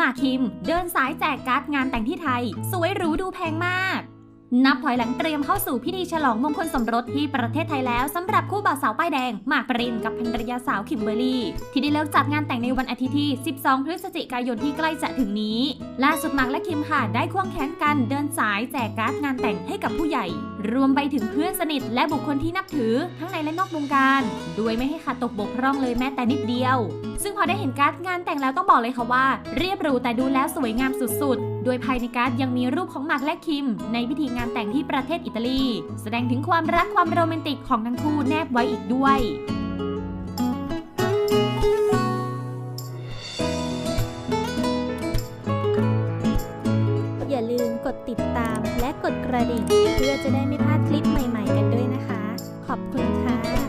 มาคิม เดินสายแจกการ์ดงานแต่งที่ไทย สวยหรูดูแพงมาก นับถอยหลังเตรียมเข้าสู่พิธีฉลองมงคลสมรสที่ประเทศไทยแล้วสำหรับคู่บ่าวสาวป้ายแดงหมากปรินกับภรรยาสาวคิมเบอร์รี่ ที่ได้เลิกจัดงานแต่งในวันอาทิตย์ที่ 12 พฤศจิกายนที่ใกล้จะถึงนี้ ล่าสุดหมากและคิมค่ะได้ควงแขนกันเดินสายแจกการ์ดงานแต่งให้กับผู้ใหญ่ รวมไปถึงเพื่อนสนิทและบุคคลที่นับถือทั้งในและนอกวงการโดยไม่ให้ขาดตกบกพร่องเลยแม้แต่นิดเดียว ซึ่งพอได้เห็นการ์ดงานแต่งแล้วต้องบอกเลยค่ะว่า เรียบหรูแต่ดูแล้วสวยงามสุดๆ โดยภายในการ์ดยังมีรูปของหมากและคิม ในพิธีงานแต่งที่ประเทศอิตาลี แสดงถึงความรักความโรแมนติกของทั้งคู่แนบไว้อีกด้วยอย่าลืมกดติดตามและกดกระดิ่ง เพื่อจะได้ไม่พลาดคลิปใหม่ๆกันด้วยนะคะ ขอบคุณค่ะ